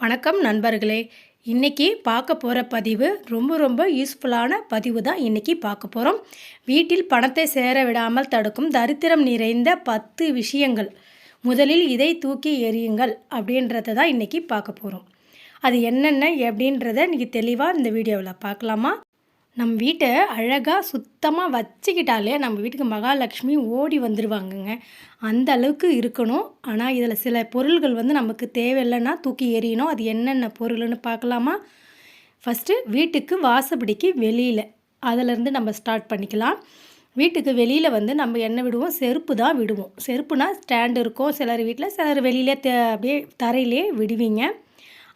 வணக்கம் நண்பர்களே. இன்றைக்கி பார்க்க போகிற பதிவு ரொம்ப ரொம்ப யூஸ்ஃபுல்லான பதிவு தான் இன்றைக்கி பார்க்க போகிறோம் வீட்டில் பணத்தை சேர விடாமல் தடுக்கும் தரித்திரம் நிறைந்த பத்து விஷயங்கள். முதலில் இதை தூக்கி எறியுங்கள் அப்படின்றத தான் இன்றைக்கி பார்க்க போகிறோம் அது என்னென்ன அப்படின்றத இன்றைக்கி தெளிவாக இந்த வீடியோவில் பார்க்கலாமா? நம்ம வீட்டை அழகாக சுத்தமாக வச்சுக்கிட்டாலே நம்ம வீட்டுக்கு மகாலட்சுமி ஓடி வந்துடுவாங்கங்க அந்த அளவுக்கு இருக்கணும். ஆனால் இதில் சில பொருள்கள் வந்து நமக்கு தேவையில்லைன்னா தூக்கி எறியணும். அது என்னென்ன பொருள்னு பார்க்கலாமா? ஃபஸ்ட்டு வீட்டுக்கு வாசப்படிக்கு வெளியில். அதிலேருந்து நம்ம ஸ்டார்ட் பண்ணிக்கலாம். வீட்டுக்கு வெளியில் வந்து நம்ம என்ன விடுவோம்? செருப்பு தான் விடுவோம். செருப்புனா ஸ்டாண்டு இருக்கும். சிலர் வீட்டில் சிலர் வெளியிலே தே அப்படியே தரையிலே விடுவீங்க.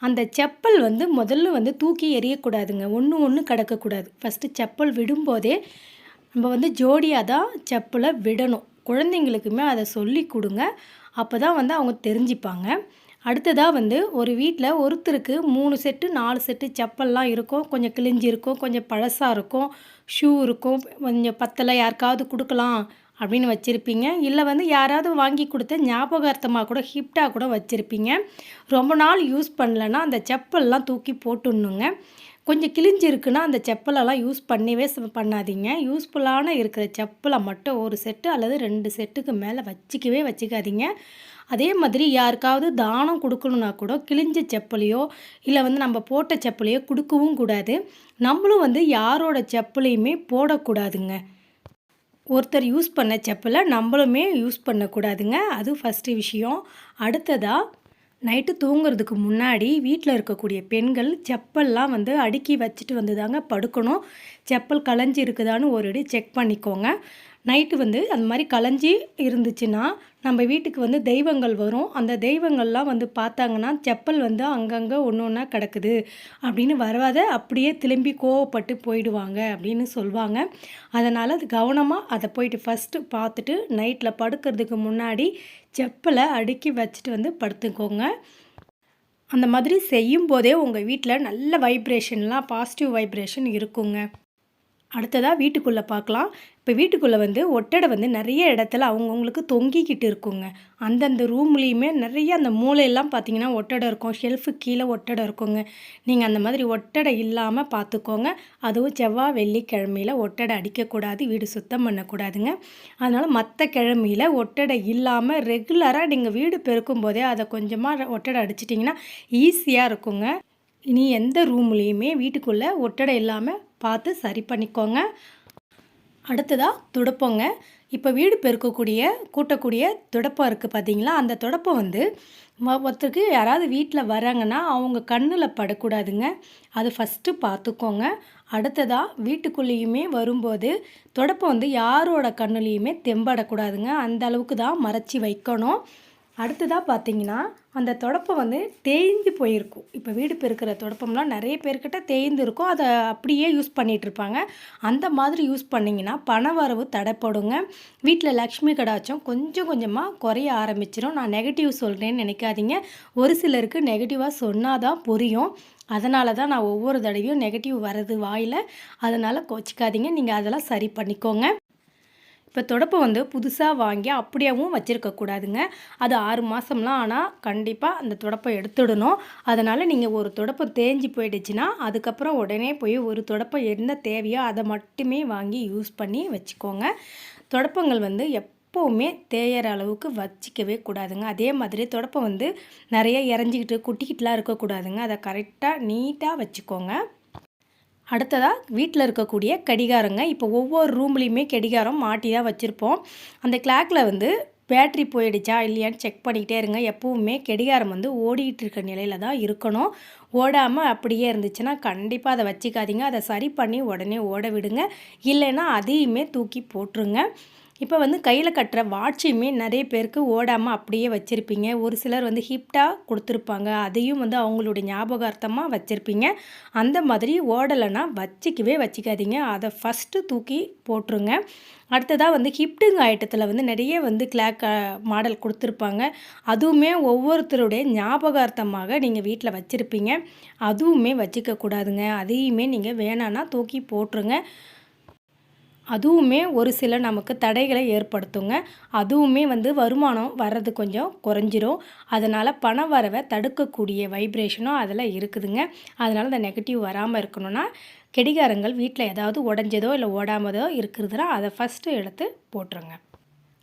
அந்த செப்பல் வந்து முதல்ல வந்து தூக்கி எறியக்கூடாதுங்க. ஒன்று ஒன்று கிடக்கக்கூடாது. ஃபஸ்ட்டு செப்பல் விடும்போதே நம்ம வந்து ஜோடியாக தான் செப்பலை விடணும். குழந்தைங்களுக்குமே அதை சொல்லி கொடுங்க. அப்போ தான் வந்து அவங்க தெரிஞ்சுப்பாங்க. அடுத்ததாக வந்து ஒரு வீட்டில் ஒருத்தருக்கு மூணு செட்டு நாலு செட்டு செப்பல்லாம் இருக்கும். கொஞ்சம் கிழிஞ்சி இருக்கும் கொஞ்சம் பழசாக இருக்கும். ஷூ இருக்கும். கொஞ்சம் பத்தலை யாருக்காவது கொடுக்கலாம். அப்படின்னு வச்சுருப்பீங்க. இல்லை வந்து யாராவது வாங்கி கொடுத்த ஞாபகார்த்தமாக கூட ஹிப்டாக கூட வச்சுருப்பீங்க. ரொம்ப நாள் யூஸ் பண்ணலன்னா அந்த செப்பல்லாம் தூக்கி போட்டுடணுங்க. கொஞ்சம் கிழிஞ்சிருக்குன்னா அந்த செப்பலெல்லாம் யூஸ் பண்ணவே பண்ணாதீங்க. யூஸ்ஃபுல்லான இருக்கிற செப்பலை மட்டும் ஒரு செட்டு அல்லது ரெண்டு செட்டுக்கு மேலே வச்சிக்கவே வச்சுக்காதீங்க. அதே மாதிரி யாருக்காவது தானம் கொடுக்கணுன்னா கூட கிழிஞ்ச செப்பலையோ இல்லை வந்து நம்ம போட்ட செப்பலையோ கொடுக்கவும் கூடாது. நம்மளும் வந்து யாரோட செப்பலையுமே போடக்கூடாதுங்க. ஒருத்தர் யூஸ் பண்ண செப்பலை நம்மளுமே யூஸ் பண்ணக்கூடாதுங்க. அது ஃபஸ்ட்டு விஷயம். அடுத்ததாக நைட்டு தூங்குறதுக்கு முன்னாடி வீட்டில் இருக்கக்கூடிய பெண்கள் செப்பல்லாம் வந்து அடுக்கி வச்சுட்டு வந்து தாங்க படுக்கணும். செப்பல் களைஞ்சி இருக்குதான்னு ஒரு அடி செக் பண்ணிக்கோங்க. நைட்டு வந்து அந்த மாதிரி களைஞ்சி இருந்துச்சுன்னா நம்ம வீட்டுக்கு வந்து தெய்வங்கள் வரும். அந்த தெய்வங்கள்லாம் வந்து பார்த்தாங்கன்னா செப்பல் வந்து அங்கங்கே ஒன்று ஒன்றா கிடக்குது அப்படின்னு வராத அப்படியே திரும்பி கோவப்பட்டு போயிடுவாங்க அப்படின்னு சொல்லுவாங்க அதனால் அது கவனமாக அதை போயிட்டு ஃபஸ்ட்டு பார்த்துட்டு நைட்டில் படுக்கிறதுக்கு முன்னாடி செப்பலை அடுக்கி வச்சுட்டு வந்து படுத்துக்கோங்க. அந்த மாதிரி செய்யும் போதே உங்கள் வீட்டில் நல்ல வைப்ரேஷன்லாம் பாசிட்டிவ் வைப்ரேஷன் இருக்குங்க. அடுத்ததாக வீட்டுக்குள்ளே பார்க்கலாம் இப்போ வீட்டுக்குள்ளே வந்து ஒட்டடை வந்து நிறைய இடத்துல அவங்கவுங்களுக்கு தொங்கிக்கிட்டு இருக்குங்க. அந்தந்த ரூம்லேயுமே நிறைய அந்த மூளையெல்லாம் பார்த்தீங்கன்னா ஒட்டடை இருக்கும். ஷெல்ஃபு கீழே ஒட்டடை இருக்குங்க. நீங்கள் அந்த மாதிரி ஒட்டடை இல்லாமல் பார்த்துக்கோங்க அதுவும் செவ்வாய் வெள்ளிக்கிழமையில் ஒட்டடை அடிக்கக்கூடாது. வீடு சுத்தம் பண்ணக்கூடாதுங்க. அதனால் மற்ற கிழமையில் ஒட்டடை இல்லாமல் ரெகுலராக நீங்கள் வீடு பெருக்கும் போதே அதை கொஞ்சமாக ஒட்டடை அடிச்சிட்டிங்கன்னா ஈஸியாக இருக்குங்க. இனி எந்த ரூம்லேயுமே வீட்டுக்குள்ளே ஒட்டடை இல்லாமல் பார்த்து சரி பண்ணிக்கோங்க. அடுத்ததாக துடப்பங்க. இப்போ வீடு பெருக்கக்கூடிய கூட்டக்கூடிய துடப்பம் இருக்குது பார்த்தீங்களா அந்த துடப்பம் வந்து ஒருத்தருக்கு யாராவது வீட்டில் வராங்கன்னா அவங்க கண்ணில் படக்கூடாதுங்க. அது ஃபஸ்ட்டு பார்த்துக்கோங்க அடுத்ததாக வீட்டுக்குள்ளேயுமே வரும்போது துடப்பம் வந்து யாரோட கண்ணுலேயுமே தெம்படக்கூடாதுங்க. அந்த அளவுக்கு தான் மறைச்சி வைக்கணும். அடுத்ததாக பார்த்தீங்கன்னா அந்த தொடப்பம் வந்து தேய்ந்து போயிருக்கும். இப்போ வீடு பெருக்கிற தொடப்பம்லாம் நிறைய பேர்கிட்ட தேய்ந்து இருக்கும். அதை அப்படியே யூஸ் பண்ணிகிட்ருப்பாங்க அந்த மாதிரி யூஸ் பண்ணிங்கன்னா பண வரவு தடைப்படுங்க. வீட்டில் லக்ஷ்மி கடாச்சம் கொஞ்சம் கொஞ்சமாக குறைய ஆரம்பிச்சிடும் நான் நெகட்டிவ் சொல்கிறேன்னு நினைக்காதீங்க. ஒரு சிலருக்கு நெகட்டிவாக சொன்னால் தான் புரியும். அதனால தான் நான் ஒவ்வொரு தடவையும் நெகட்டிவ் வர்றது வாயில். அதனால் கோச்சிக்காதீங்க. நீங்கள் அதெல்லாம் சரி பண்ணிக்கோங்க. இப்போ தொடப்பை வந்து புதுசாக வாங்கி அப்படியேவும் வச்சுருக்கக்கூடாதுங்க அது ஆறு மாதம்லாம் ஆனால் கண்டிப்பாக அந்த தொடப்பை எடுத்துடணும். அதனால் நீங்கள் ஒரு தொடப்பை தேஞ்சு போயிடுச்சுன்னா அதுக்கப்புறம் உடனே போய் ஒரு தொடப்பை என்ன தேவையோ அதை மட்டுமே வாங்கி யூஸ் பண்ணி வச்சுக்கோங்க. தொடப்பங்கள் வந்து எப் எப்போவுமே தேயிற அளவுக்கு வச்சிக்கவே கூடாதுங்க. அதே மாதிரி தொடப்பம் வந்து நிறைய இறஞ்சிக்கிட்டு குட்டிக்கிட்டுலாம் இருக்கக்கூடாதுங்க. அதை கரெக்டாக நீட்டாக வச்சுக்கோங்க. அடுத்ததாக வீட்டில் இருக்கக்கூடிய கடிகாரங்க. இப்போ ஒவ்வொரு ரூம்லேயுமே கடிகாரம் மாட்டி தான் வச்சுருப்போம். அந்த கிளாக்கில் வந்து பேட்ரி போயிடுச்சா இல்லையான்னு செக் பண்ணிக்கிட்டே இருங்க. எப்போவுமே கடிகாரம் வந்து ஓடிக்கிட்டு இருக்க நிலையில் தான் இருக்கணும். ஓடாமல் அப்படியே இருந்துச்சுன்னா கண்டிப்பாக அதை வச்சுக்காதீங்க. அதை சரி பண்ணி உடனே ஓட விடுங்க. இல்லைன்னா அதையுமே தூக்கி போட்டுருங்க. இப்போ வந்து கையில் கட்டுற வாட்சையுமே நிறைய பேருக்கு ஓடாமல் அப்படியே வச்சுருப்பீங்க. ஒரு சிலர் வந்து ஹிப்டாக கொடுத்துருப்பாங்க. அதையும் வந்து அவங்களுடைய ஞாபகார்த்தமாக வச்சுருப்பீங்க. அந்த மாதிரி ஓடலைன்னா வச்சிக்கவே வச்சிக்காதீங்க. அதை ஃபஸ்ட்டு தூக்கி போட்டுருங்க. அடுத்ததாக வந்து ஹிப்டுங்க ஐட்டத்தில் வந்து நிறைய வந்து கிளாக் மாடல் கொடுத்துருப்பாங்க. அதுவுமே ஒவ்வொருத்தருடைய ஞாபகார்த்தமாக நீங்கள் வீட்டில் வச்சுருப்பீங்க. அதுவுமே வச்சுக்கக்கூடாதுங்க. அதையுமே நீங்கள் வேணான்னா தூக்கி போட்டுருங்க. அதுவுமே ஒரு சில நமக்கு தடைகளை ஏற்படுத்துங்க. அதுவுமே வந்து வருமானம் வர்றது கொஞ்சம் குறைஞ்சிரும். அதனால் பண வரவை தடுக்கக்கூடிய வைப்ரேஷனும் அதில் இருக்குதுங்க. அதனால் இந்த நெகட்டிவ் வராமல் இருக்கணும்னா கெடிகாரங்கள் வீட்டில் ஏதாவது உடஞ்சதோ இல்லை ஓடாமதோ இருக்கிறதுனா அதை ஃபஸ்ட்டு எடுத்து போட்டுருங்க.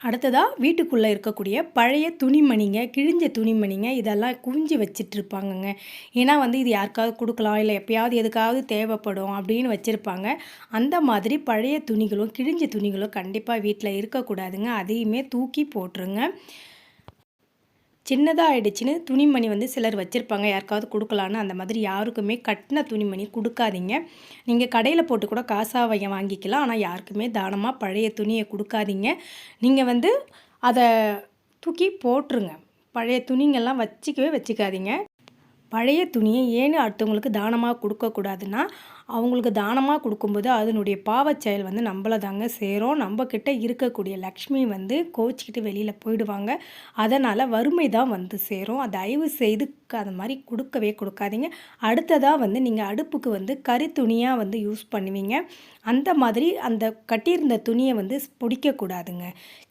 அடுத்ததாக வீட்டுக்குள்ளே இருக்கக்கூடிய பழைய துணிமணிங்க கிழிஞ்ச துணிமணிங்க இதெல்லாம் குவிஞ்சு வச்சிட்ருப்பாங்கங்க. ஏன்னா வந்து இது யாருக்காவது கொடுக்கலாம் இல்லை எப்பயாவது எதுக்காவது தேவைப்படும் அப்படின்னு வச்சுருப்பாங்க. அந்த மாதிரி பழைய துணிகளும் கிழிஞ்ச துணிகளும் கண்டிப்பாக வீட்டில் இருக்கக்கூடாதுங்க. அதையுமே தூக்கி போட்டுருங்க சின்னதாக ஆகிடுச்சின்னு துணிமணி வந்து சிலர் வச்சுருப்பாங்க. யாருக்காவது கொடுக்கலான்னு அந்த மாதிரி யாருக்குமே கட்டின துணிமணி கொடுக்காதீங்க. நீங்கள் கடையில் போட்டு கூட காசாக வைய வாங்கிக்கலாம். ஆனால் யாருக்குமே தானமாக பழைய துணியை கொடுக்காதீங்க. நீங்கள் வந்து அதை தூக்கி போட்டுருங்க. பழைய துணிங்கெல்லாம் வச்சிக்கவே வச்சுக்காதீங்க. பழைய துணியை ஏன்னு அடுத்தவங்களுக்கு தானமாக கொடுக்கக்கூடாதுன்னா அவங்களுக்கு தானமாக கொடுக்கும்போது அதனுடைய பாவச் செயல் வந்து நம்மளை தாங்க சேரும். நம்மக்கிட்ட இருக்கக்கூடிய லக்ஷ்மி வந்து கோச்சிக்கிட்டு வெளியில் போயிடுவாங்க. அதனால் வறுமை தான் வந்து சேரும். தயவு செய்து அது மாதிரி கொடுக்கவே கொடுக்காதீங்க. அடுத்ததாக வந்து நீங்கள் அடுப்புக்கு வந்து கறி துணியாக வந்து யூஸ் பண்ணுவீங்க. அந்த மாதிரி அந்த கட்டியிருந்த துணியை வந்து பிடிக்கக்கூடாதுங்க.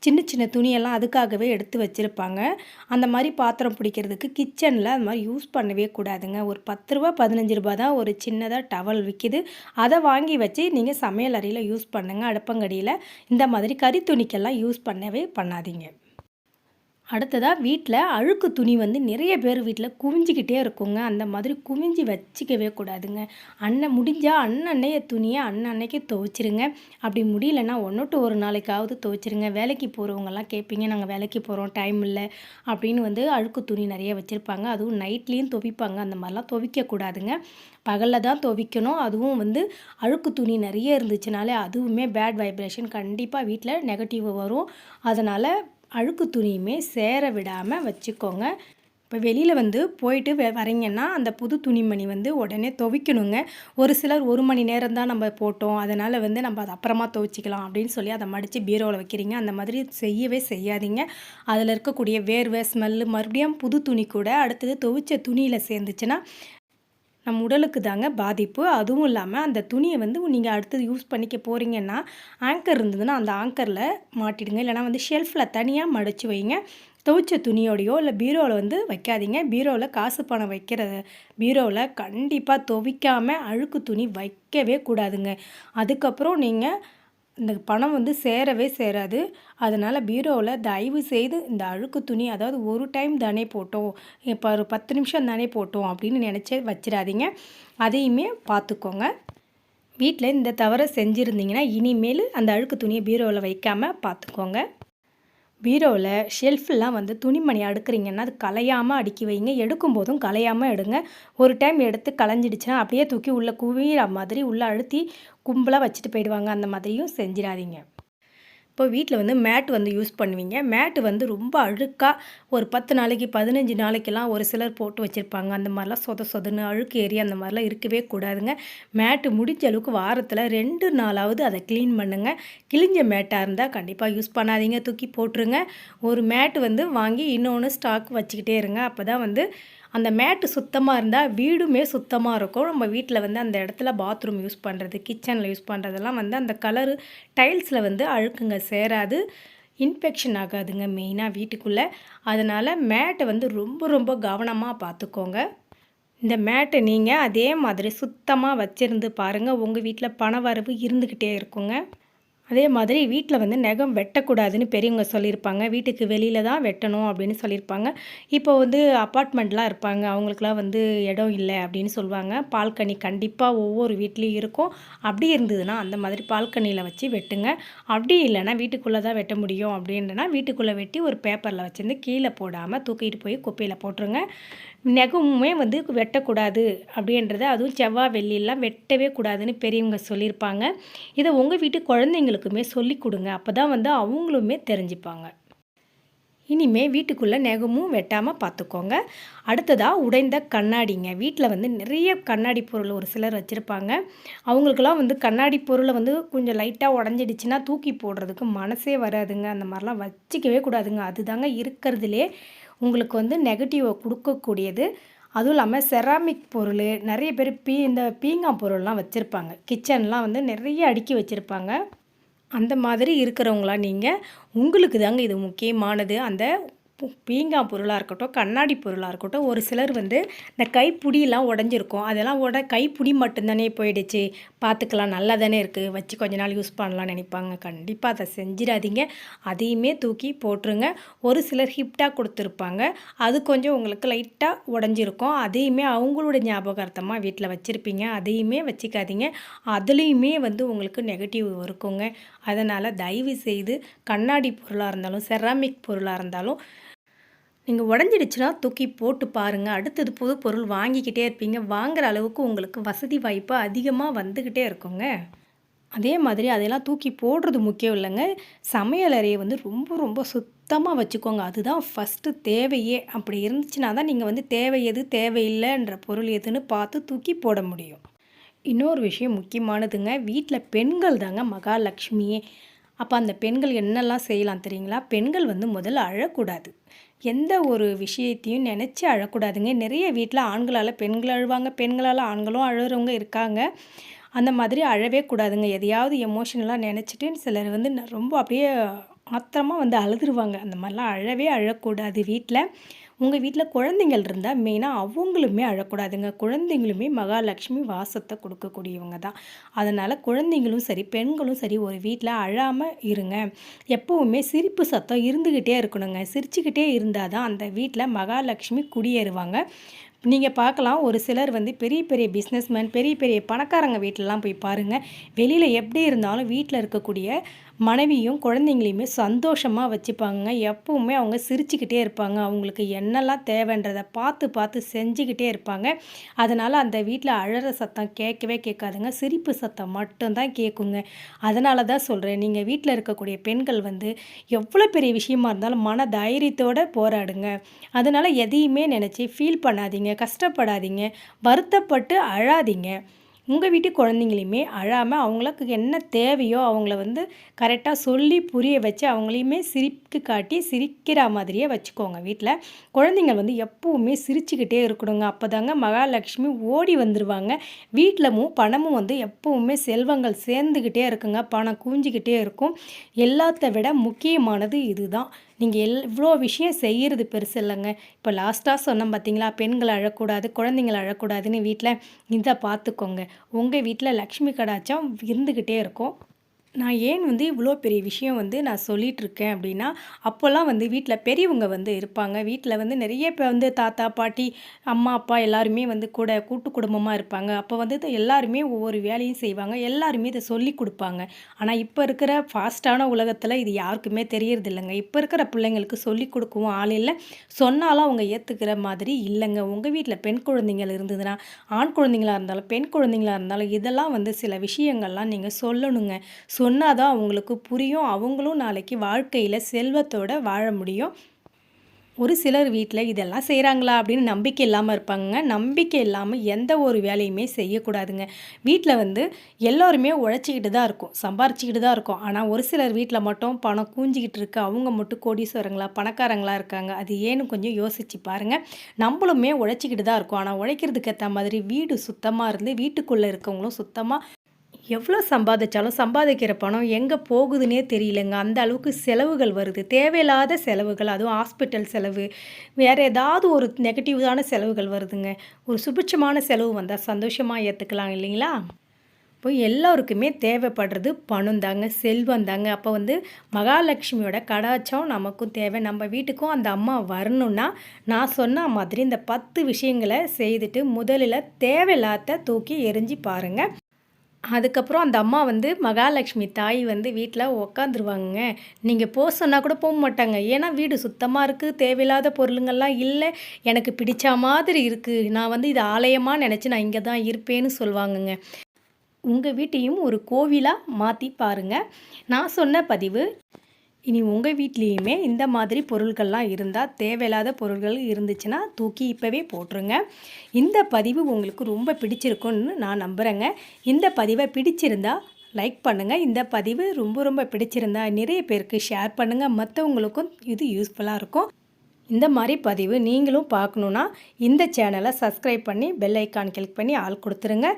சின்ன சின்ன துணியெல்லாம் அதுக்காகவே எடுத்து வச்சுருப்பாங்க. அந்த மாதிரி பாத்திரம் பிடிக்கிறதுக்கு கிச்சனில் அது மாதிரி யூஸ் பண்ணவே கூடாதுங்க. ஒரு பத்து ரூபா பதினஞ்சு ரூபா தான் ஒரு சின்னதாக டவல் விற்கிது அதை வாங்கி வச்சு நீங்கள் சமையல் அறையில் யூஸ் பண்ணுங்கள் அடுப்பங்கடியில் இந்த மாதிரி கறி துணிக்கெல்லாம் யூஸ் பண்ணவே பண்ணாதீங்க. அடுத்ததாக வீட்டில் அழுக்கு துணி வந்து நிறைய பேர் வீட்டில் குவிஞ்சிக்கிட்டே இருக்குங்க. அந்த மாதிரி குவிஞ்சி வச்சிக்கவே கூடாதுங்க. அண்ணன் முடிஞ்சால் அண்ணன்னைய துணியை அன்னன்னைக்கு துவைச்சிருங்க. அப்படி முடியலன்னா ஒன்றுட்டு ஒரு நாளைக்காவது துவைச்சிருங்க. வேலைக்கு போகிறவங்கலாம் கேட்பீங்க நாங்கள் வேலைக்கு போகிறோம் டைம் இல்லை. அப்படின்னு வந்து அழுக்கு துணி நிறைய வச்சுருப்பாங்க. அதுவும் நைட்லேயும் துவைப்பாங்க. அந்த மாதிரிலாம் துவைக்கக்கூடாதுங்க பகலில் தான் துவைக்கணும். அதுவும் வந்து அழுக்கு துணி நிறைய இருந்துச்சுனாலே அதுவுமே பேட் வைப்ரேஷன் கண்டிப்பாக வீட்டில் நெகட்டிவ் வரும். அதனால் அழுக்கு துணியுமே சேர விடாமல் வச்சுக்கோங்க. இப்போ வெளியில் வந்து போயிட்டு வரீங்கன்னா அந்த புது துணிமணி வந்து உடனே துவைக்கணுங்க. ஒரு சிலர் ஒரு மணி நேரம் தான் நம்ம போட்டோம். அதனால் வந்து நம்ம அதை அப்புறமா துவைச்சிக்கலாம் அப்படின்னு சொல்லி அதை மடித்து பீரோவில் வைக்கிறீங்க. அந்த மாதிரி செய்யவே செய்யாதீங்க. அதில் இருக்கக்கூடிய வேர்வை ஸ்மெல்லு மறுபடியும் புது துணி கூட அடுத்தது துவைச்ச துணியில் சேர்ந்துச்சுன்னா நம்ம உடலுக்கு தாங்க பாதிப்பு. அதுவும் இல்லாமல் அந்த துணியை வந்து நீங்கள் அடுத்தது யூஸ் பண்ணிக்க போகிறீங்கன்னா ஆங்கர் இருந்ததுன்னா அந்த ஆங்கரில் மாட்டிடுங்க. இல்லைனா வந்து ஷெல்ஃபில் தனியாக மடித்து வைங்க. துவைச்ச துணியோடையோ இல்லை பீரோவில் வந்து வைக்காதீங்க. பீரோவில் காசு பணம் வைக்கிற பீரோவில் கண்டிப்பாக துவைக்காமல் அழுக்கு துணி வைக்கவே கூடாதுங்க. அதுக்கப்புறம் நீங்கள் இந்த பணம் வந்து சேரவே சேராது. அதனால் பீரோவில் தயவு செய்து இந்த அழுக்கு துணி அதாவது ஒரு டைம் தானே போட்டோம் இப்போ ஒரு பத்து நிமிஷம் தானே போட்டோம் அப்படின்னு நினச்சி வச்சிடாதீங்க. அதையுமே பார்த்துக்கோங்க வீட்டில் இந்த தவறை செஞ்சுருந்தீங்கன்னா இனிமேல் அந்த அழுக்கு துணியை பீரோவில் வைக்காமல் பார்த்துக்கோங்க பீரோவில் ஷெல்ஃபெல்லாம் வந்து துணிமணி அடுக்குறீங்கன்னா அது கலையாமல் அடுக்கி வைங்க. எடுக்கும் போதும் கலையாமல் எடுங்க. ஒரு டைம் எடுத்து கலைஞ்சிடுச்சுன்னா அப்படியே தூக்கி உள்ளே குவிகிற மாதிரி உள்ளே அழுத்தி கும்பலாக வச்சுட்டு போயிடுவாங்க. அந்த மாதிரியும் செஞ்சிடாதீங்க. இப்போ வீட்டில் வந்து மேட் வந்து யூஸ் பண்ணுவீங்க. மேட்டு வந்து ரொம்ப அழுக்காக ஒரு பத்து நாளைக்கு பதினஞ்சு நாளைக்கெல்லாம் ஒரு சிலர் போட்டு வச்சுருப்பாங்க. அந்த மாதிரிலாம் சொத சொதன்னு அழுக்கு ஏறி அந்த மாதிரிலாம் இருக்கவே கூடாதுங்க. மேட்டு முடிஞ்ச அளவுக்கு வாரத்தில் ரெண்டு நாளாவது அதை க்ளீன் பண்ணுங்கள் கிழிஞ்ச மேட்டாக இருந்தால் கண்டிப்பாக யூஸ் பண்ணாதீங்க. தூக்கி போட்டுருங்க. ஒரு மேட்டு வந்து வாங்கி இன்னொன்று ஸ்டாக் வச்சுக்கிட்டே இருங்க. அப்போ தான் வந்து அந்த மேட்டு சுத்தமாக இருந்தால் வீடுமே சுத்தமாக இருக்கும். நம்ம வீட்டில் வந்து அந்த இடத்துல பாத்ரூம் யூஸ் பண்ணுறது கிச்சனில் யூஸ் பண்ணுறதெல்லாம் வந்து அந்த கலரு டைல்ஸில் வந்து அழுக்குங்க சேராது. இன்ஃபெக்ஷன் ஆகாதுங்க மெயினாக வீட்டுக்குள்ளே. அதனால் மேட்டை வந்து ரொம்ப ரொம்ப கவனமாக பார்த்துக்கோங்க இந்த மேட்டை நீங்கள் அதே மாதிரி சுத்தமாக வச்சுருந்து பாருங்கள் உங்கள் வீட்டில் பண வரவு இருந்துக்கிட்டே இருக்குங்க. அதே மாதிரி வீட்டில் வந்து நகம் வெட்டக்கூடாதுன்னு பெரியவங்க சொல்லியிருப்பாங்க. வீட்டுக்கு வெளியில் தான் வெட்டணும் அப்படின்னு சொல்லியிருப்பாங்க. இப்போ வந்து அப்பார்ட்மெண்ட்லாம் இருப்பாங்க. அவங்களுக்குலாம் வந்து இடம் இல்லை அப்படின்னு சொல்லுவாங்க. பால்கனி கண்டிப்பாக ஒவ்வொரு வீட்லேயும் இருக்கும். அப்படி இருந்ததுன்னா அந்த மாதிரி பால்கனியில் வச்சு வெட்டுங்க. அப்படி இல்லைன்னா வீட்டுக்குள்ளே தான் வெட்ட முடியும். அப்படின்றனா வீட்டுக்குள்ளே வெட்டி ஒரு பேப்பரில் வச்சுருந்து கீழே போடாமல் தூக்கிட்டு போய் குப்பையில் போட்டுருங்க. நெகமுமே வந்து வெட்டக்கூடாது அப்படின்றத அதுவும் செவ்வாய் வெள்ளியெல்லாம் வெட்டவே கூடாதுன்னு பெரியவங்க சொல்லியிருப்பாங்க. இதை உங்கள் வீட்டு குழந்தைங்களுக்குமே சொல்லி கொடுங்க. அப்போ தான் வந்து அவங்களுமே தெரிஞ்சுப்பாங்க. இனிமேல் வீட்டுக்குள்ளே நெகமும் வெட்டாமல் பார்த்துக்கோங்க அடுத்ததாக உடைந்த கண்ணாடிங்க. வீட்டில் வந்து நிறைய கண்ணாடி பொருள் ஒரு சிலர் வச்சுருப்பாங்க. அவங்களுக்கெல்லாம் வந்து கண்ணாடி பொருளை வந்து கொஞ்சம் லைட்டாக உடஞ்சிடுச்சுன்னா தூக்கி போடுறதுக்கு மனசே வராதுங்க. அந்த மாதிரிலாம் வச்சிக்கவே கூடாதுங்க. அதுதாங்க இருக்கிறதுலே உங்களுக்கு வந்து நெகட்டிவை கொடுக்கக்கூடியது. அதுவும் இல்லாமல் செராமிக் பொருள் நிறைய பேர் பீ இந்த பீங்கா பொருள்லாம் வச்சுருப்பாங்க. கிச்சன்லாம் வந்து நிறைய அடுக்கி வச்சுருப்பாங்க. அந்த மாதிரி இருக்கிறவங்களா நீங்கள் உங்களுக்கு தாங்க இது முக்கியமானது. அந்த பீங்கான் பொருளாக இருக்கட்டும் கண்ணாடி பொருளாக இருக்கட்டும் ஒரு சிலர் வந்து இந்த கைப்புடியெலாம் உடஞ்சிருக்கும். அதெல்லாம் உட கைப்புடி மட்டும்தானே போயிடுச்சு. பார்த்துக்கலாம் நல்லா தானே இருக்குது வச்சு கொஞ்ச நாள் யூஸ் பண்ணலாம்னு நினைப்பாங்க. கண்டிப்பாக அதை செஞ்சிடாதீங்க. அதையுமே தூக்கி போட்டுருங்க. ஒரு சிலர் ஹிப்டாக கொடுத்துருப்பாங்க. அது கொஞ்சம் உங்களுக்கு லைட்டாக உடஞ்சிருக்கும். அதையுமே அவங்களோட ஞாபகார்த்தமாக வீட்டில் வச்சுருப்பீங்க. அதையுமே வச்சுக்காதீங்க. அதுலேயுமே வந்து உங்களுக்கு நெகட்டிவ் இருக்குங்க. அதனால் தயவு செய்து கண்ணாடி பொருளாக இருந்தாலும் செராமிக் பொருளாக இருந்தாலும் நீங்கள் உடஞ்சிடுச்சுன்னா தூக்கி போட்டு பாருங்கள் அடுத்தது புது பொருள் வாங்கிக்கிட்டே இருப்பீங்க. வாங்குற அளவுக்கு உங்களுக்கு வசதி வாய்ப்பு அதிகமாக வந்துக்கிட்டே இருக்குங்க. அதே மாதிரி அதெல்லாம் தூக்கி போடுறது முக்கியம் இல்லைங்க. சமையலறையை வந்து ரொம்ப ரொம்ப சுத்தமாக வச்சுக்கோங்க. அதுதான் ஃபஸ்ட்டு தேவையே. அப்படி இருந்துச்சுன்னா தான் நீங்கள் வந்து தேவை எது தேவையில்லைன்ற பொருள் எதுன்னு பார்த்து தூக்கி போட முடியும். இன்னொரு விஷயம் முக்கியமானதுங்க. வீட்டில் பெண்கள் தாங்க மகாலட்சுமியே. அப்போ அந்த பெண்கள் என்னெல்லாம் செய்யலாம் தெரியுங்களா? பெண்கள் வந்து முதல்ல அழக்கூடாது. எந்த ஒரு விஷயத்தையும் நினச்சி அழக்கூடாதுங்க. நிறைய வீட்டில் ஆண்களால் பெண்கள் அழுவாங்க பெண்களால் ஆண்களும் அழுகிறவங்க இருக்காங்க. அந்த மாதிரி அழவே கூடாதுங்க. எதையாவது எமோஷனலாக நினச்சிட்டு சிலர் வந்து ரொம்ப அப்படியே ஆத்திரமாக வந்து அழுதுருவாங்க. அந்த மாதிரிலாம் அழவே அழக்கூடாது வீட்டில் உங்கள் வீட்டில் குழந்தைங்கள் இருந்தால் மெயினாக அவங்களுமே அழக்கூடாதுங்க. குழந்தைங்களுமே மகாலட்சுமி வாசத்தை கொடுக்கக்கூடியவங்க தான். அதனால் குழந்தைங்களும் சரி பெண்களும் சரி ஒரு வீட்டில் அழாமல் இருங்க. எப்போவுமே சிரிப்பு சத்தம் இருந்துக்கிட்டே இருக்கணுங்க. சிரிச்சுக்கிட்டே இருந்தால் தான் அந்த வீட்டில் மகாலட்சுமி குடியேறுவாங்க. நீங்கள் பார்க்கலாம் ஒரு சிலர் வந்து பெரிய பெரிய பிஸ்னஸ்மேன் பெரிய பெரிய பணக்காரங்க வீட்டிலலாம் போய் பாருங்கள் வெளியில் எப்படி இருந்தாலும் வீட்டில் இருக்கக்கூடிய மனைவியும் குழந்தைங்களையுமே சந்தோஷமாக வச்சுப்பாங்க. எப்பவுமே அவங்க சிரிச்சுக்கிட்டே இருப்பாங்க. அவங்களுக்கு என்னெல்லாம் தேவைன்றதை பார்த்து பார்த்து செஞ்சுக்கிட்டே இருப்பாங்க. அதனால் அந்த வீட்டில் அழற சத்தம் கேட்கவே கேட்காதுங்க. சிரிப்பு சத்தம் மட்டும்தான் கேட்குங்க அதனால தான் சொல்கிறேன் நீங்கள் வீட்டில் இருக்கக்கூடிய பெண்கள் வந்து எவ்வளோ பெரிய விஷயமா இருந்தாலும் மன தைரியத்தோடு போராடுங்க. அதனால் எதையுமே நினச்சி ஃபீல் பண்ணாதீங்க. கஷ்டப்படாதீங்க. வருத்தப்பட்டு அழாதீங்க. உங்கள் வீட்டு குழந்தைங்களையுமே அழாமல் அவங்களுக்கு என்ன தேவையோ அவங்கள வந்து கரெக்டாக சொல்லி புரிய வச்சு அவங்களையுமே சிரிப்பு காட்டி சிரிக்கிற மாதிரியே வச்சுக்கோங்க வீட்டில் குழந்தைங்க வந்து எப்பவுமே சிரிச்சுக்கிட்டே இருக்கணுங்க. அப்போ தாங்க மகாலட்சுமி ஓடி வந்துடுவாங்க வீட்டிலமும் பணமும் வந்து எப்பவுமே செல்வங்கள் சேர்ந்துக்கிட்டே இருக்குங்க. பணம் குவிஞ்சிக்கிட்டே இருக்கும். எல்லாத்த விட முக்கியமானது இதுதான். நீங்கள் எல் இவ்வளோ விஷயம் செய்கிறது பெருசு இல்லைங்க. இப்போ லாஸ்ட்டாக சொன்னோம் பார்த்தீங்களா பெண்கள் அழக்கூடாது குழந்தைங்கள் அழக்கூடாதுன்னு வீட்டில் இதை பார்த்துக்கோங்க உங்கள் வீட்டில் லக்ஷ்மி கடாச்சம் இருந்துக்கிட்டே இருக்கும். நான் ஏன் வந்து இவ்வளோ பெரிய விஷயம் வந்து நான் சொல்லிகிட்ருக்கேன் அப்படின்னா அப்போல்லாம் வந்து வீட்டில் பெரியவங்க வந்து இருப்பாங்க. வீட்டில் வந்து நிறைய இப்போ வந்து தாத்தா பாட்டி அம்மா அப்பா எல்லாருமே வந்து கூட கூட்டு குடும்பமாக இருப்பாங்க. அப்போ வந்து இது எல்லாருமே ஒவ்வொரு வேலையும் செய்வாங்க. எல்லாருமே இதை சொல்லி கொடுப்பாங்க. ஆனால் இப்போ இருக்கிற ஃபாஸ்ட்டான உலகத்தில் இது யாருக்குமே தெரியறது இல்லைங்க இப்போ இருக்கிற பிள்ளைங்களுக்கு சொல்லி கொடுக்கவும் ஆள் இல்லை. சொன்னாலும் அவங்க ஏற்றுக்கிற மாதிரி இல்லைங்க. உங்கள் வீட்டில் பெண் குழந்தைங்கள் இருந்ததுன்னா ஆண் குழந்தைங்களா இருந்தாலும் பெண் குழந்தைங்களா இருந்தாலும் இதெல்லாம் வந்து சில விஷயங்கள்லாம் நீங்கள் சொல்லணுங்க. சொன்னால் தான் அவங்களுக்கு புரியும். அவங்களும் நாளைக்கு வாழ்க்கையில் செல்வத்தோடு வாழ முடியும். ஒரு சிலர் வீட்டில் இதெல்லாம் செய்கிறாங்களா அப்படின்னு நம்பிக்கை இல்லாமல் இருப்பாங்க நம்பிக்கை இல்லாமல் எந்த ஒரு வேலையுமே செய்யக்கூடாதுங்க. வீட்டில் வந்து எல்லோருமே உழைச்சிக்கிட்டு தான் இருக்கும். சம்பாரிச்சிக்கிட்டு தான் இருக்கும். ஆனால் ஒரு சிலர் வீட்டில் மட்டும் பணம் கூஞ்சிக்கிட்டு இருக்கு. அவங்க மட்டும் கோடீஸ்வரங்களா பணக்காரங்களா இருக்காங்க. அது ஏன்னு கொஞ்சம் யோசிச்சு பாருங்கள் நம்மளுமே உழைச்சிக்கிட்டு தான் இருக்கோம். ஆனால் உழைக்கிறதுக்கு ஏற்ற மாதிரி வீடு சுத்தமாக இருந்து வீட்டுக்குள்ளே இருக்கவங்களும் சுத்தமாக எவ்வளோ சம்பாதிச்சாலும் சம்பாதிக்கிற பணம் எங்கே போகுதுன்னே தெரியலங்க. அந்த அளவுக்கு செலவுகள் வருது. தேவையில்லாத செலவுகள் அதுவும் ஹாஸ்பிட்டல் செலவு வேறு ஏதாவது ஒரு நெகட்டிவான செலவுகள் வருதுங்க. ஒரு சுபிட்சமான செலவு வந்தால் சந்தோஷமாக ஏற்றுக்கலாம் இல்லைங்களா? இப்போ எல்லோருக்குமே தேவைப்படுறது பணம் தாங்க செல்வம் தாங்க. அப்போ வந்து மகாலட்சுமியோட கடாச்சம் நமக்கும் தேவை. நம்ம வீட்டுக்கும் அந்த அம்மா வரணும்னா நான் சொன்ன மாதிரி இந்த பத்து விஷயங்களை செய்துட்டு முதலில் தேவையில்லாத தூக்கி எரிஞ்சு பாருங்கள் அதுக்கப்புறம் அந்த அம்மா வந்து மகாலட்சுமி தாய் வந்து வீட்டில் உக்காந்துருவாங்க நீங்கள் போக சொன்னால் கூட போக மாட்டாங்க. ஏன்னா வீடு சுத்தமாக இருக்குது தேவையில்லாத பொருளுங்கள்லாம் இல்லை. எனக்கு பிடிச்ச மாதிரி இருக்குது நான் வந்து இது ஆலயமாக நினச்சி நான் இங்கே தான் இருப்பேன்னு சொல்லுவாங்கங்க உங்கள் வீட்டையும் ஒரு கோவிலாக மாற்றி பாருங்கள் நான் சொன்ன பதிவு இனி உங்கள் வீட்லேயுமே இந்த மாதிரி பொருட்கள்லாம் இருந்தால் தேவையில்லாத பொருட்கள் இருந்துச்சுன்னா தூக்கி இப்போவே போட்டுருங்க. இந்த பதிவு உங்களுக்கு ரொம்ப பிடிச்சிருக்குன்னு நான் நம்புகிறேங்க இந்த பதிவை பிடிச்சிருந்தா லைக் பண்ணுங்கள் இந்த பதிவு ரொம்ப ரொம்ப பிடிச்சிருந்தா நிறைய பேருக்கு ஷேர் பண்ணுங்கள் மற்றவங்களுக்கும் இது யூஸ்ஃபுல்லாக இருக்கும். இந்த மாதிரி பதிவு நீங்களும் பார்க்கணுன்னா இந்த சேனலை சப்ஸ்கிரைப் பண்ணி பெல் ஐக்கான் கிளிக் பண்ணி ஆள் கொடுத்துருங்க.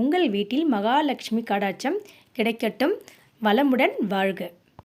உங்கள் வீட்டில் மகாலட்சுமி கடாட்சம் கிடைக்கட்டும். வளமுடன் வாழ்க.